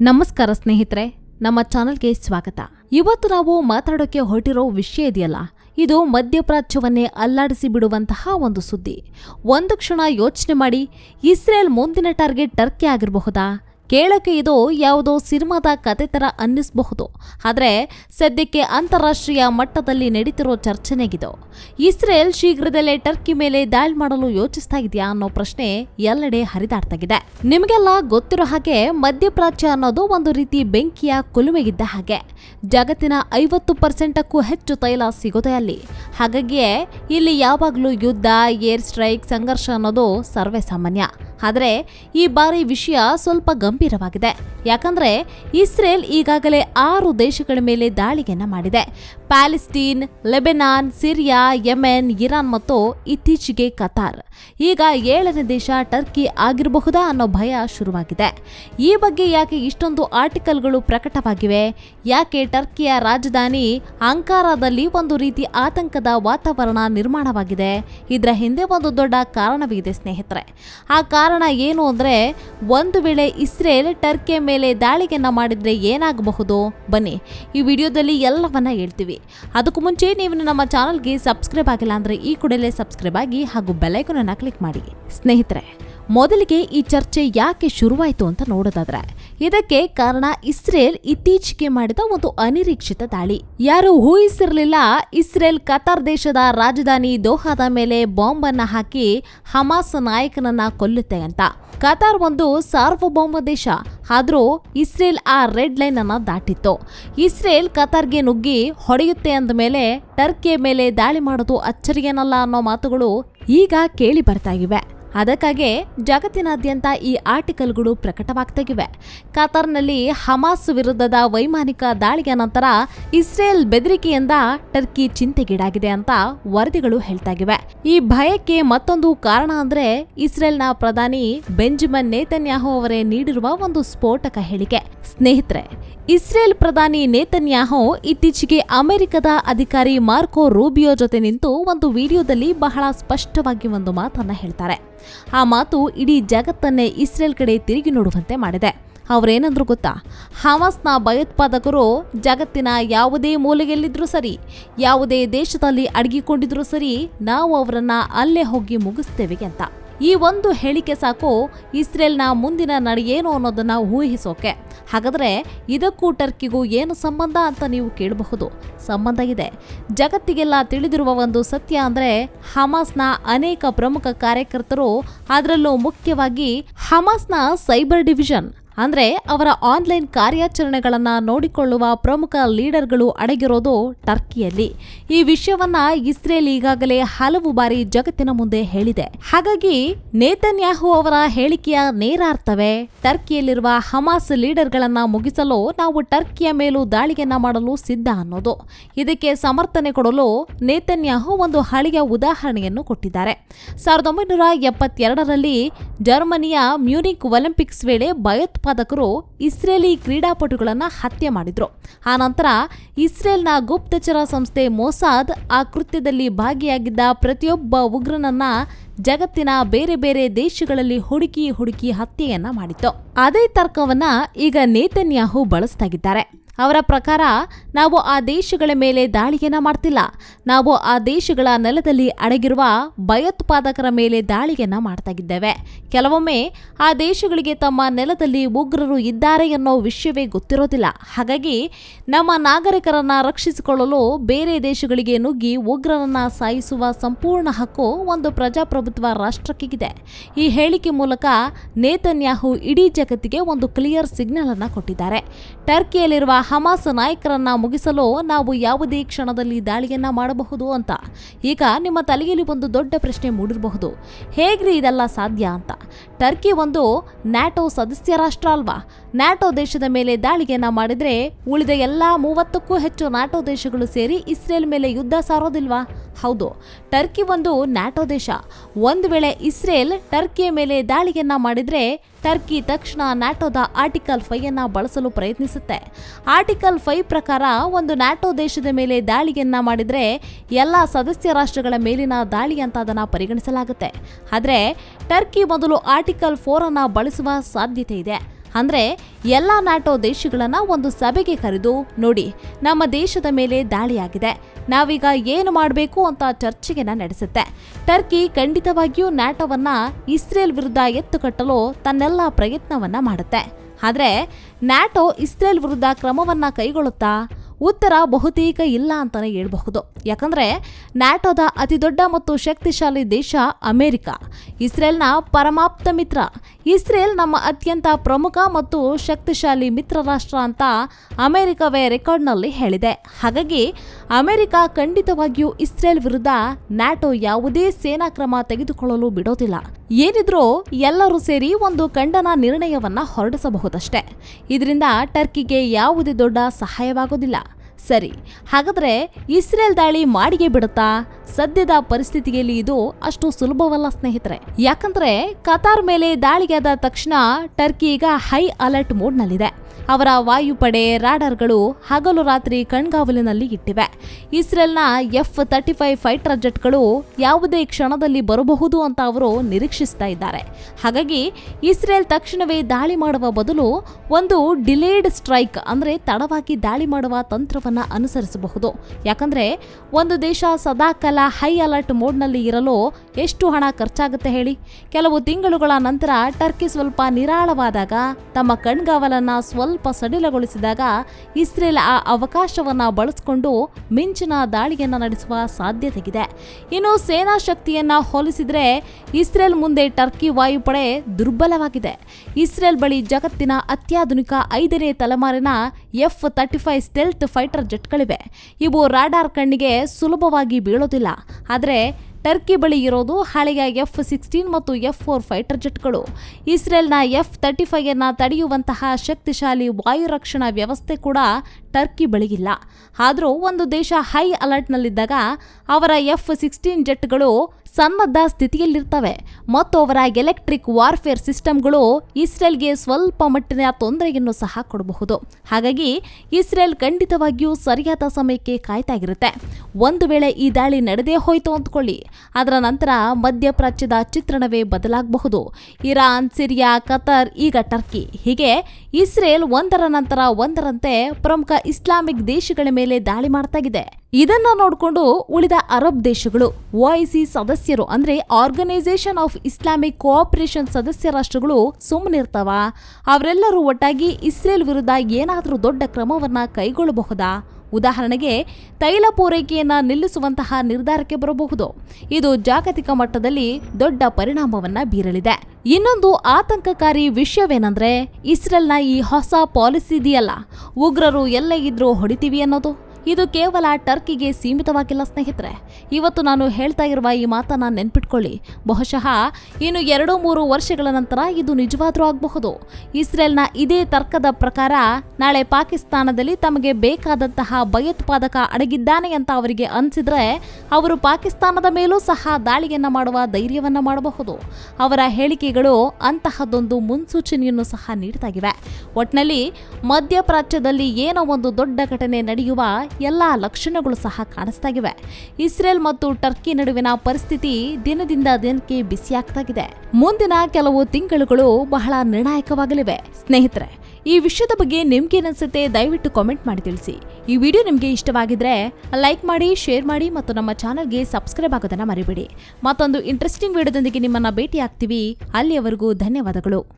ನಮಸ್ಕಾರ ಸ್ನೇಹಿತರೆ, ನಮ್ಮ ಚಾನೆಲ್ಗೆ ಸ್ವಾಗತ. ಇವತ್ತು ನಾವು ಮಾತಾಡೋಕೆ ಹೊರಟಿರೋ ವಿಷಯ ಇದೆಯಲ್ಲ? ಇದು ಮಧ್ಯಪ್ರಾಚ್ಯವನ್ನೇ ಅಲ್ಲಾಡಿಸಿ ಬಿಡುವಂತಹ ಒಂದು ಸುದ್ದಿ. ಒಂದು ಕ್ಷಣ ಯೋಚನೆ ಮಾಡಿ, ಇಸ್ರೇಲ್ ಮುಂದಿನ ಟಾರ್ಗೆಟ್ ಟರ್ಕಿ ಆಗಿರಬಹುದಾ? ಕೇಳೋಕೆ ಇದು ಯಾವುದೋ ಸಿನಿಮಾದ ಕತೆ ಥರ ಅನ್ನಿಸಬಹುದು. ಆದರೆ ಸದ್ಯಕ್ಕೆ ಅಂತಾರಾಷ್ಟ್ರೀಯ ಮಟ್ಟದಲ್ಲಿ ನಡೀತಿರೋ ಚರ್ಚೆನೆಗಿದು ಇಸ್ರೇಲ್ ಶೀಘ್ರದಲ್ಲೇ ಟರ್ಕಿ ಮೇಲೆ ದಾಳಿ ಮಾಡಲು ಯೋಚಿಸ್ತಾ ಇದೆಯಾ ಅನ್ನೋ ಪ್ರಶ್ನೆ ಎಲ್ಲೆಡೆ ಹರಿದಾಡ್ತಾಗಿದೆ. ನಿಮಗೆಲ್ಲ ಗೊತ್ತಿರೋ ಹಾಗೆ ಮಧ್ಯಪ್ರಾಚ್ಯ ಅನ್ನೋದು ಒಂದು ರೀತಿ ಬೆಂಕಿಯ ಕುಲುಮೆಗಿದ್ದ ಹಾಗೆ. ಜಗತ್ತಿನ ಐವತ್ತು ಪರ್ಸೆಂಟಕ್ಕೂ ಹೆಚ್ಚು ತೈಲ ಸಿಗೋದೇ ಅಲ್ಲಿ. ಹಾಗಾಗಿಯೇ ಇಲ್ಲಿ ಯಾವಾಗಲೂ ಯುದ್ಧ, ಏರ್ ಸ್ಟ್ರೈಕ್, ಸಂಘರ್ಷ ಅನ್ನೋದು ಸರ್ವೇ ಸಾಮಾನ್ಯ. ಆದರೆ ಈ ಬಾರಿ ವಿಷಯ ಸ್ವಲ್ಪ ಗಂಭೀರವಾಗಿದೆ. ಯಾಕಂದ್ರೆ ಇಸ್ರೇಲ್ ಈಗಾಗಲೇ ಆರು ದೇಶಗಳ ಮೇಲೆ ದಾಳಿಯನ್ನು ಮಾಡಿದೆ. Palestine, Lebanon, Syria, Yemen, Iran ಮತ್ತು ಇತ್ತೀಚೆಗೆ ಕತಾರ್. ಈಗ ಏಳನೇ ದೇಶ ಟರ್ಕಿ ಆಗಿರಬಹುದಾ ಅನ್ನೋ ಭಯ ಶುರುವಾಗಿದೆ. ಈ ಬಗ್ಗೆ ಯಾಕೆ ಇಷ್ಟೊಂದು ಆರ್ಟಿಕಲ್ಗಳು ಪ್ರಕಟವಾಗಿವೆ? ಯಾಕೆ ಟರ್ಕಿಯ ರಾಜಧಾನಿ ಅಂಕಾರಾದಲ್ಲಿ ಒಂದು ರೀತಿ ಆತಂಕದ ವಾತಾವರಣ ನಿರ್ಮಾಣವಾಗಿದೆ? ಇದರ ಹಿಂದೆ ಒಂದು ದೊಡ್ಡ ಕಾರಣವಿದೆ ಸ್ನೇಹಿತರೆ. ಆ ಏನು ಅಂದರೆ, ಒಂದು ವೇಳೆ ಇಸ್ರೇಲ್ ಟರ್ಕಿಯ ಮೇಲೆ ದಾಳಿಯನ್ನು ಮಾಡಿದರೆ ಏನಾಗಬಹುದು? ಬನ್ನಿ, ಈ ವಿಡಿಯೋದಲ್ಲಿ ಎಲ್ಲವನ್ನ ಹೇಳ್ತೀವಿ. ಅದಕ್ಕೂ ಮುಂಚೆ ನೀವು ನಮ್ಮ ಚಾನಲ್ಗೆ ಸಬ್ಸ್ಕ್ರೈಬ್ ಆಗಿಲ್ಲ ಅಂದರೆ ಈ ಕೂಡಲೇ ಸಬ್ಸ್ಕ್ರೈಬ್ ಆಗಿ ಹಾಗೂ ಬೆಲೈಕನನ್ನು ಕ್ಲಿಕ್ ಮಾಡಿ. ಸ್ನೇಹಿತರೆ ಮೊದಲಿಗೆ ಈ ಚರ್ಚೆ ಯಾಕೆ ಶುರುವಾಯಿತು ಅಂತ ನೋಡೋದಾದ್ರೆ, ಇದಕ್ಕೆ ಕಾರಣ ಇಸ್ರೇಲ್ ಇತ್ತೀಚೆಗೆ ಮಾಡಿದ ಒಂದು ಅನಿರೀಕ್ಷಿತ ದಾಳಿ. ಯಾರು ಊಹಿಸಿರಲಿಲ್ಲ, ಇಸ್ರೇಲ್ ಕತಾರ್ ದೇಶದ ರಾಜಧಾನಿ ದೋಹಾದ ಮೇಲೆ ಬಾಂಬ್ ಅನ್ನ ಹಾಕಿ ಹಮಾಸ್ ನಾಯಕನನ್ನ ಕೊಲ್ಲುತ್ತೆ ಅಂತ. ಕತಾರ್ ಒಂದು ಸಾರ್ವಭೌಮ ದೇಶ, ಆದರೂ ಇಸ್ರೇಲ್ ಆ ರೆಡ್ ಲೈನ್ ಅನ್ನ ದಾಟಿತ್ತು. ಇಸ್ರೇಲ್ ಕತಾರ್ಗೆ ನುಗ್ಗಿ ಹೊಡೆಯುತ್ತೆ ಅಂದ ಮೇಲೆ ಟರ್ಕಿಯ ಮೇಲೆ ದಾಳಿ ಮಾಡೋದು ಅಚ್ಚರಿಯೇನಲ್ಲ ಅನ್ನೋ ಮಾತುಗಳು ಈಗ ಕೇಳಿ ಬರ್ತಾ ಇವೆ. ಅದಕ್ಕಾಗಿ ಜಗತ್ತಿನಾದ್ಯಂತ ಈ ಆರ್ಟಿಕಲ್ಗಳು ಪ್ರಕಟವಾಗ್ತಾಗಿವೆ ಕತಾರ್ನಲ್ಲಿ ಹಮಾಸ್ ವಿರುದ್ಧದ ವೈಮಾನಿಕ ದಾಳಿಯ ನಂತರ ಇಸ್ರೇಲ್ ಬೆದರಿಕೆಯಿಂದ ಟರ್ಕಿ ಚಿಂತೆಗೀಡಾಗಿದೆ ಅಂತ ವರದಿಗಳು ಹೇಳ್ತಾಗಿವೆ. ಈ ಭಯಕ್ಕೆ ಮತ್ತೊಂದು ಕಾರಣ ಅಂದ್ರೆ ಇಸ್ರೇಲ್ನ ಪ್ರಧಾನಿ ಬೆಂಜಮಿನ್ ನೇತನ್ಯಾಹು ಅವರೇ ನೀಡಿರುವ ಒಂದು ಸ್ಫೋಟಕ ಹೇಳಿಕೆ. ಸ್ನೇಹಿತರೆ, ಇಸ್ರೇಲ್ ಪ್ರಧಾನಿ ನೇತನ್ಯಾಹು ಇತ್ತೀಚೆಗೆ ಅಮೆರಿಕದ ಅಧಿಕಾರಿ ಮಾರ್ಕೋ ರೂಬಿಯೋ ಜೊತೆ ನಿಂತು ಒಂದು ವಿಡಿಯೋದಲ್ಲಿ ಬಹಳ ಸ್ಪಷ್ಟವಾಗಿ ಒಂದು ಮಾತನ್ನ ಹೇಳ್ತಾರೆ. ಆ ಮಾತು ಇಡೀ ಜಗತ್ತನ್ನೇ ಇಸ್ರೇಲ್ ಕಡೆ ತಿರುಗಿ ನೋಡುವಂತೆ ಮಾಡಿದೆ. ಅವರೇನಂದ್ರು ಗೊತ್ತಾ? ಹಮಾಸ್ನ ಭಯೋತ್ಪಾದಕರು ಜಗತ್ತಿನ ಯಾವುದೇ ಮೂಲೆಯಲ್ಲಿದ್ದರೂ ಸರಿ, ಯಾವುದೇ ದೇಶದಲ್ಲಿ ಅಡಗಿಕೊಂಡಿದ್ರೂ ಸರಿ, ನಾವು ಅವರನ್ನು ಅಲ್ಲೇ ಹೋಗಿ ಮುಗಿಸ್ತೇವೆ ಅಂತ. ಈ ಒಂದು ಹೇಳಿಕೆ ಸಾಕು ಇಸ್ರೇಲ್ನ ಮುಂದಿನ ನಡೆಯೇನು ಅನ್ನೋದನ್ನ ಊಹಿಸೋಕೆ. ಹಾಗಾದರೆ ಇದಕ್ಕೂ ಟರ್ಕಿಗೂ ಏನು ಸಂಬಂಧ ಅಂತ ನೀವು ಕೇಳಬಹುದು. ಸಂಬಂಧ ಇದೆ. ಜಗತ್ತಿಗೆಲ್ಲ ತಿಳಿದಿರುವ ಒಂದು ಸತ್ಯ ಅಂದರೆ ಹಮಾಸ್ನ ಅನೇಕ ಪ್ರಮುಖ ಕಾರ್ಯಕರ್ತರು ಅದರಲ್ಲೂ ಮುಖ್ಯವಾಗಿ ಹಮಾಸ್ನ ಸೈಬರ್ ಡಿವಿಷನ್ ಅಂದ್ರೆ ಅವರ ಆನ್ಲೈನ್ ಕಾರ್ಯಾಚರಣೆಗಳನ್ನ ನೋಡಿಕೊಳ್ಳುವ ಪ್ರಮುಖ ಲೀಡರ್ಗಳು ಅಡಗಿರೋದು ಟರ್ಕಿಯಲ್ಲಿ. ಈ ವಿಷಯವನ್ನ ಇಸ್ರೇಲ್ ಈಗಾಗಲೇ ಹಲವು ಬಾರಿ ಜಗತ್ತಿನ ಮುಂದೆ ಹೇಳಿದೆ. ಹಾಗಾಗಿ ನೇತನ್ಯಾಹು ಅವರ ಹೇಳಿಕೆಯ ನೇರ ಅರ್ಥವೇ ಟರ್ಕಿಯಲ್ಲಿರುವ ಹಮಾಸ್ ಲೀಡರ್ಗಳನ್ನ ಮುಗಿಸಲು ನಾವು ಟರ್ಕಿಯ ಮೇಲೂ ದಾಳಿಯನ್ನ ಮಾಡಲು ಸಿದ್ಧ ಅನ್ನೋದು. ಇದಕ್ಕೆ ಸಮರ್ಥನೆ ಕೊಡಲು ನೇತನ್ಯಾಹು ಒಂದು ಹಳೆಯ ಉದಾಹರಣೆಯನ್ನು ಕೊಟ್ಟಿದ್ದಾರೆ. ಸಾವಿರದ ಒಂಬೈನೂರ ಎಪ್ಪತ್ತೆರಡರಲ್ಲಿ ಜರ್ಮನಿಯ ಮ್ಯೂನಿಕ್ ಒಲಿಂಪಿಕ್ಸ್ ವೇಳೆ ಭಯೋತ್ಪಾದಕರು ಇಸ್ರೇಲಿ ಕ್ರೀಡಾಪಟುಗಳನ್ನು ಹತ್ಯೆ ಮಾಡಿದ್ರು. ಆ ನಂತರ ಇಸ್ರೇಲ್ನ ಗುಪ್ತಚರ ಸಂಸ್ಥೆ ಮೊಸಾದ್ ಆ ಕೃತ್ಯದಲ್ಲಿ ಭಾಗಿಯಾಗಿದ್ದ ಪ್ರತಿಯೊಬ್ಬ ಉಗ್ರನನ್ನ ಜಗತ್ತಿನ ಬೇರೆ ಬೇರೆ ದೇಶಗಳಲ್ಲಿ ಹುಡುಕಿ ಹುಡುಕಿ ಹತ್ಯೆಯನ್ನ ಮಾಡಿತ್ತು. ಅದೇ ತರ್ಕವನ್ನ ಈಗ ನೇತನ್ಯಾಹು ಬಳಸ್ತಾಗಿದ್ದಾರೆ. ಅವರ ಪ್ರಕಾರ ನಾವು ಆ ದೇಶಗಳ ಮೇಲೆ ದಾಳಿಯನ್ನ ಮಾಡ್ತಿಲ್ಲ. ನಾವು ಆ ದೇಶಗಳ ನೆಲದಲ್ಲಿ ಅಡಗಿರುವ ಭಯೋತ್ಪಾದಕರ ಮೇಲೆ ದಾಳಿಯನ್ನ ಮಾಡ್ತಾಗಿದ್ದೇವೆ. ಕೆಲವೊಮ್ಮೆ ಆ ದೇಶಗಳಿಗೆ ತಮ್ಮ ನೆಲದಲ್ಲಿ ಉಗ್ರರು ಇದ್ದಾರೆ ಅನ್ನೋ ವಿಷಯವೇ ಗೊತ್ತಿರೋದಿಲ್ಲ. ಹಾಗಾಗಿ ನಮ್ಮ ನಾಗರಿಕರನ್ನ ರಕ್ಷಿಸಿಕೊಳ್ಳಲು ಬೇರೆ ದೇಶಗಳಿಗೆ ನುಗ್ಗಿ ಉಗ್ರರನ್ನ ಸಾಯಿಸುವ ಸಂಪೂರ್ಣ ಹಕ್ಕು ಒಂದು ಪ್ರಜಾಪ್ರಭುತ್ವ ರಾಷ್ಟ್ರಕ್ಕಿದೆ ಈ ಹೇಳಿಕೆ ಮೂಲಕ ನೇತನ್ಯಾಹು ಇಡೀ ಜಗತ್ತಿಗೆ ಒಂದು ಕ್ಲಿಯರ್ ಸಿಗ್ನಲ್ ಅನ್ನು ಕೊಟ್ಟಿದ್ದಾರೆ. ಟರ್ಕಿಯಲ್ಲಿರುವ ಹಮಾಸ್ ನಾಯಕರನ್ನ ಮುಗಿಸಲು ನಾವು ಯಾವುದೇ ಕ್ಷಣದಲ್ಲಿ ದಾಳಿಯನ್ನ ಮಾಡಬಹುದು ಅಂತ. ಈಗ ನಿಮ್ಮ ತಲೆಯಲ್ಲಿ ಒಂದು ದೊಡ್ಡ ಪ್ರಶ್ನೆ ಮೂಡಿರಬಹುದು. ಹೇಗ್ರಿ ಇದೆಲ್ಲ ಸಾಧ್ಯ ಅಂತ. ಟರ್ಕಿ ಒಂದು ನ್ಯಾಟೋ ಸದಸ್ಯ ರಾಷ್ಟ್ರ ಅಲ್ವಾ? ನ್ಯಾಟೋ ದೇಶದ ಮೇಲೆ ದಾಳಿಯನ್ನ ಮಾಡಿದ್ರೆ ಉಳಿದ ಎಲ್ಲಾ ಮೂವತ್ತಕ್ಕೂ ಹೆಚ್ಚು ನ್ಯಾಟೋ ದೇಶಗಳು ಸೇರಿ ಇಸ್ರೇಲ್ ಮೇಲೆ ಯುದ್ಧ ಸಾರೋದಿಲ್ವಾ? ಹೌದು. ಟರ್ಕಿ ಒಂದು ನ್ಯಾಟೋ ದೇಶ. ಒಂದು ವೇಳೆ ಇಸ್ರೇಲ್ ಟರ್ಕಿಯ ಮೇಲೆ ದಾಳಿಯನ್ನ ಮಾಡಿದ್ರೆ ಟರ್ಕಿ ತಕ್ಷಣ ನ್ಯಾಟೋದ ಆರ್ಟಿಕಲ್ ಫೈವ್ ಅನ್ನ ಬಳಸಲು ಪ್ರಯತ್ನಿಸುತ್ತೆ. ಆರ್ಟಿಕಲ್ ಫೈವ್ ಪ್ರಕಾರ ಒಂದು ನ್ಯಾಟೋ ದೇಶದ ಮೇಲೆ ದಾಳಿಯನ್ನ ಮಾಡಿದ್ರೆ ಎಲ್ಲ ಸದಸ್ಯ ರಾಷ್ಟ್ರಗಳ ಮೇಲಿನ ದಾಳಿ ಅಂತ ಅದನ್ನ ಪರಿಗಣಿಸಲಾಗುತ್ತೆ. ಆದರೆ ಟರ್ಕಿ ಮೊದಲು ಆರ್ಟಿಕಲ್ ಫೋರ್ ಅನ್ನ ಬಳಸುವ ಸಾಧ್ಯತೆ ಇದೆ. ಅಂದ್ರೆ ಎಲ್ಲ ನಾಟೋ ದೇಶಗಳನ್ನು ಒಂದು ಸಭೆಗೆ ಕರೆದು, ನೋಡಿ, ನಮ್ಮ ದೇಶದ ಮೇಲೆ ದಾಳಿಯಾಗಿದೆ. ನಾವೀಗ ಏನು ಮಾಡಬೇಕು ಅಂತ ಚರ್ಚೆಗೆನ ನಡೆಸುತ್ತೆ. ಟರ್ಕಿ ಖಂಡಿತವಾಗಿಯೂ ನ್ಯಾಟೋವನ್ನು ಇಸ್ರೇಲ್ ವಿರುದ್ಧ ಎತ್ತುಕಟ್ಟಲು ತನ್ನೆಲ್ಲ ಪ್ರಯತ್ನವನ್ನ ಮಾಡುತ್ತೆ. ಆದರೆ ನ್ಯಾಟೋ ಇಸ್ರೇಲ್ ವಿರುದ್ಧ ಕ್ರಮವನ್ನ ಕೈಗೊಳ್ಳುತ್ತಾ? ಉತ್ತರ ಬಹುತೇಕ ಇಲ್ಲ ಅಂತಾನೆ ಹೇಳಬಹುದು. ಯಾಕಂದರೆ ನ್ಯಾಟೋದ ಅತಿದೊಡ್ಡ ಮತ್ತು ಶಕ್ತಿಶಾಲಿ ದೇಶ ಅಮೆರಿಕ. ಇಸ್ರೇಲ್ನ ಪರಮಾಪ್ತ ಮಿತ್ರ. ಇಸ್ರೇಲ್ ನಮ್ಮ ಅತ್ಯಂತ ಪ್ರಮುಖ ಮತ್ತು ಶಕ್ತಿಶಾಲಿ ಮಿತ್ರ ರಾಷ್ಟ್ರ ಅಂತ ಅಮೆರಿಕವೇ ರೆಕಾರ್ಡ್ನಲ್ಲಿ ಹೇಳಿದೆ. ಹಾಗಾಗಿ ಅಮೆರಿಕ ಖಂಡಿತವಾಗಿಯೂ ಇಸ್ರೇಲ್ ವಿರುದ್ಧ ನ್ಯಾಟೋ ಯಾವುದೇ ಸೇನಾ ಕ್ರಮ ತೆಗೆದುಕೊಳ್ಳಲು ಬಿಡೋದಿಲ್ಲ. ಏನಿದ್ರೂ ಎಲ್ಲರೂ ಸೇರಿ ಒಂದು ಖಂಡನ ನಿರ್ಣಯವನ್ನ ಹೊರಡಿಸಬಹುದಷ್ಟೆ. ಇದರಿಂದ ಟರ್ಕಿಗೆ ಯಾವುದೇ ದೊಡ್ಡ ಸಹಾಯವಾಗೋದಿಲ್ಲ. ಸರಿ, ಹಾಗಾದ್ರೆ ಇಸ್ರೇಲ್ ದಾಳಿ ಮಾಡಿಗೆ ಬಿಡುತ್ತಾ? ಸದ್ಯದ ಪರಿಸ್ಥಿತಿಯಲ್ಲಿ ಇದು ಅಷ್ಟು ಸುಲಭವಲ್ಲ ಸ್ನೇಹಿತರೆ. ಯಾಕಂದ್ರೆ ಕತಾರ್ ಮೇಲೆ ದಾಳಿಗಾದ ತಕ್ಷಣ ಟರ್ಕಿ ಈಗ ಹೈ ಅಲರ್ಟ್ ಮೋಡ್ನಲ್ಲಿದೆ. ಅವರ ವಾಯುಪಡೆ ರಾಡರ್ಗಳು ಹಗಲು ರಾತ್ರಿ ಕಣ್ಗಾವಲಿನಲ್ಲಿ ಇಟ್ಟಿವೆ. ಇಸ್ರೇಲ್ನ ಎಫ್ ತರ್ಟಿ ಫೈವ್ ಫೈಟರ್ ಜೆಟ್ಗಳು ಯಾವುದೇ ಕ್ಷಣದಲ್ಲಿ ಬರಬಹುದು ಅಂತ ಅವರು ನಿರೀಕ್ಷಿಸ್ತಾ ಇದ್ದಾರೆ. ಹಾಗಾಗಿ ಇಸ್ರೇಲ್ ತಕ್ಷಣವೇ ದಾಳಿ ಮಾಡುವ ಬದಲು ಒಂದು ಡಿಲೇಡ್ ಸ್ಟ್ರೈಕ್ ಅಂದರೆ ತಡವಾಗಿ ದಾಳಿ ಮಾಡುವ ತಂತ್ರವನ್ನು ಅನುಸರಿಸಬಹುದು. ಯಾಕಂದರೆ ಒಂದು ದೇಶ ಸದಾಕಾಲ ಹೈ ಅಲರ್ಟ್ ಮೋಡ್ನಲ್ಲಿ ಇರಲು ಎಷ್ಟು ಹಣ ಖರ್ಚಾಗುತ್ತೆ ಹೇಳಿ? ಕೆಲವು ತಿಂಗಳುಗಳ ನಂತರ ಟರ್ಕಿ ಸ್ವಲ್ಪ ನಿರಾಳವಾದಾಗ ತಮ್ಮ ಕಣ್ಗಾವಲನ್ನು ಸ್ವಲ್ಪ ಸಡಿಲಗೊಳಿಸಿದಾಗ ಇಸ್ರೇಲ್ ಆ ಅವಕಾಶವನ್ನು ಬಳಸಿಕೊಂಡು ಮಿಂಚಿನ ದಾಳಿಯನ್ನು ನಡೆಸುವ ಸಾಧ್ಯತೆಗಿದೆ. ಇನ್ನು ಸೇನಾ ಶಕ್ತಿಯನ್ನು ಹೋಲಿಸಿದರೆ ಇಸ್ರೇಲ್ ಮುಂದೆ ಟರ್ಕಿ ವಾಯುಪಡೆ ದುರ್ಬಲವಾಗಿದೆ. ಇಸ್ರೇಲ್ ಬಳಿ ಜಗತ್ತಿನ ಅತ್ಯಾಧುನಿಕ ಐದನೇ ತಲೆಮಾರಿನ F thirty five stealth fighter ಜೆಟ್ಗಳಿವೆ. ಇವು ರಾಡಾರ್ ಕಣ್ಣಿಗೆ ಸುಲಭವಾಗಿ ಬೀಳೋದಿಲ್ಲ. ಆದರೆ ಟರ್ಕಿ ಬಳಿ ಇರೋದು ಹಳೆಯ ಎಫ್ ಸಿಕ್ಸ್ಟೀನ್ ಮತ್ತು ಎಫ್ ಫೋರ್ ಫೈಟರ್ ಜೆಟ್ಗಳು ಇಸ್ರೇಲ್ನ ಎಫ್ ತರ್ಟಿ ಫೈವ್ ತಡೆಯುವಂತಹ ಶಕ್ತಿಶಾಲಿ ವಾಯು ರಕ್ಷಣಾ ವ್ಯವಸ್ಥೆ ಕೂಡ ಟರ್ಕಿ ಬಳಿಗಿಲ್ಲ ಆದರೂ ಒಂದು ದೇಶ ಹೈ ಅಲರ್ಟ್ನಲ್ಲಿದ್ದಾಗ ಅವರ ಎಫ್ ಸಿಕ್ಸ್ಟೀನ್ ಜೆಟ್ಗಳು ಸನ್ನದ್ಧ ಸ್ಥಿತಿಯಲ್ಲಿರ್ತವೆ. ಮತ್ತು ಅವರ ಎಲೆಕ್ಟ್ರಿಕ್ ವಾರ್ಫೇರ್ ಸಿಸ್ಟಮ್ಗಳು ಇಸ್ರೇಲ್ಗೆ ಸ್ವಲ್ಪ ಮಟ್ಟಿನ ತೊಂದರೆಯನ್ನು ಸಹ ಕೊಡಬಹುದು. ಹಾಗಾಗಿ ಇಸ್ರೇಲ್ ಖಂಡಿತವಾಗಿಯೂ ಸರಿಯಾದ ಸಮಯಕ್ಕೆ ಕಾಯ್ತಾಗಿರುತ್ತೆ ಒಂದು ವೇಳೆ ಈ ದಾಳಿ ನಡೆದೇ ಹೋಯಿತು ಅಂದ್ಕೊಳ್ಳಿ. ಅದರ ನಂತರ ಮಧ್ಯಪ್ರಾಚ್ಯದ ಚಿತ್ರಣವೇ ಬದಲಾಗಬಹುದು. ಇರಾನ್, ಸಿರಿಯಾ, ಕತರ್, ಈಗ ಟರ್ಕಿ. ಹೀಗೆ ಇಸ್ರೇಲ್ ಒಂದರ ನಂತರ ಒಂದರಂತೆ ಪ್ರಮುಖ ಇಸ್ಲಾಮಿಕ್ ದೇಶಗಳ ಮೇಲೆ ದಾಳಿ ಮಾಡ್ತಾಗಿದೆ. ಇದನ್ನ ನೋಡಿಕೊಂಡು ಉಳಿದ ಅರಬ್ ದೇಶಗಳು ಒಐಸಿ ಸದಸ್ಯರು ಅಂದ್ರೆ ಆರ್ಗನೈಸೇಷನ್ ಆಫ್ ಇಸ್ಲಾಮಿಕ್ ಕೋಆಪರೇಷನ್ ಸದಸ್ಯ ರಾಷ್ಟ್ರಗಳು ಸುಮ್ಮನಿರ್ತಾವ ಅವರೆಲ್ಲರೂ ಒಟ್ಟಾಗಿ ಇಸ್ರೇಲ್ ವಿರುದ್ಧ ಏನಾದರೂ ದೊಡ್ಡ ಕ್ರಮವನ್ನ ಕೈಗೊಳ್ಳಬಹುದಾ? ಉದಾಹರಣೆಗೆ, ತೈಲ ಪೂರೈಕೆಯನ್ನು ನಿಲ್ಲಿಸುವಂತಹ ನಿರ್ಧಾರಕ್ಕೆ ಬರಬಹುದು. ಇದು ಜಾಗತಿಕ ಮಟ್ಟದಲ್ಲಿ ದೊಡ್ಡ ಪರಿಣಾಮವನ್ನ ಬೀರಲಿದೆ. ಇನ್ನೊಂದು ಆತಂಕಕಾರಿ ವಿಷಯವೇನೆಂದ್ರೆ, ಇಸ್ರೇಲ್ನ ಈ ಹೊಸ ಪಾಲಿಸಿ ಇದೆಯಲ್ಲ, ಉಗ್ರರು ಎಲ್ಲೇ ಇದ್ರೂ ಹೊಡಿತೀವಿ ಅನ್ನೋದು. ಇದು ಕೇವಲ ಟರ್ಕಿಗೆ ಸೀಮಿತವಾಗಿಲ್ಲ ಸ್ನೇಹಿತರೆ. ಇವತ್ತು ನಾನು ಹೇಳ್ತಾ ಇರುವ ಈ ಮಾತನ್ನ ನೆನ್ಪಿಟ್ಕೊಳ್ಳಿ. ಬಹುಶಃ ಇನ್ನು ಎರಡು ಮೂರು ವರ್ಷಗಳ ನಂತರ ಇದು ನಿಜವಾದ್ರೂ ಆಗಬಹುದು. ಇಸ್ರೇಲ್ನ ಇದೇ ತರ್ಕದ ಪ್ರಕಾರ ನಾಳೆ ಪಾಕಿಸ್ತಾನದಲ್ಲಿ ತಮಗೆ ಬೇಕಾದಂತಹ ಭಯೋತ್ಪಾದಕ ಅಡಗಿದ್ದಾನೆ ಅಂತ ಅವರಿಗೆ ಅನಿಸಿದ್ರೆ ಅವರು ಪಾಕಿಸ್ತಾನದ ಮೇಲೂ ಸಹ ದಾಳಿಯನ್ನ ಮಾಡುವ ಧೈರ್ಯವನ್ನ ಮಾಡಬಹುದು. ಅವರ ಹೇಳಿಕೆಗಳು ಅಂತಹದೊಂದು ಮುನ್ಸೂಚನೆಯನ್ನು ಸಹ ನೀಡ್ತಾಗಿವೆ ಒಟ್ಟಿನಲ್ಲಿ ಮಧ್ಯಪ್ರಾಚ್ಯದಲ್ಲಿ ಏನೋ ಒಂದು ದೊಡ್ಡ ಘಟನೆ ನಡೆಯುವ ಎಲ್ಲ ಲಕ್ಷಣಗಳು ಸಹ ಕಾಣಿಸ್ತಾಗಿವೆ. ಇಸ್ರೇಲ್ ಮತ್ತು ಟರ್ಕಿ ನಡುವಿನ ಪರಿಸ್ಥಿತಿ ದಿನದಿಂದ ದಿನಕ್ಕೆ ಬಿಸಿಯಾಗ್ತಾಗಿದೆ. ಮುಂದಿನ ಕೆಲವು ತಿಂಗಳುಗಳು ಬಹಳ ನಿರ್ಣಾಯಕವಾಗಲಿವೆ. ಸ್ನೇಹಿತರೆ, ಈ ವಿಷಯದ ಬಗ್ಗೆ ನಿಮ್ಗೇನನ್ಸುತ್ತೆ ದಯವಿಟ್ಟು ಕಾಮೆಂಟ್ ಮಾಡಿ ತಿಳಿಸಿ. ಈ ವಿಡಿಯೋ ನಿಮಗೆ ಇಷ್ಟವಾಗಿದ್ರೆ ಲೈಕ್ ಮಾಡಿ ಶೇರ್ ಮಾಡಿ ಮತ್ತು ನಮ್ಮ ಚಾನಲ್ಗೆ ಸಬ್ಸ್ಕ್ರೈಬ್ ಆಗೋದನ್ನ ಮರಿಬೇಡಿ. ಮತ್ತೊಂದು ಇಂಟ್ರೆಸ್ಟಿಂಗ್ ವಿಡಿಯೋದೊಂದಿಗೆ ನಿಮ್ಮನ್ನ ಭೇಟಿ ಆಗ್ತೀವಿ ಅಲ್ಲಿಯವರೆಗೂ ಧನ್ಯವಾದಗಳು.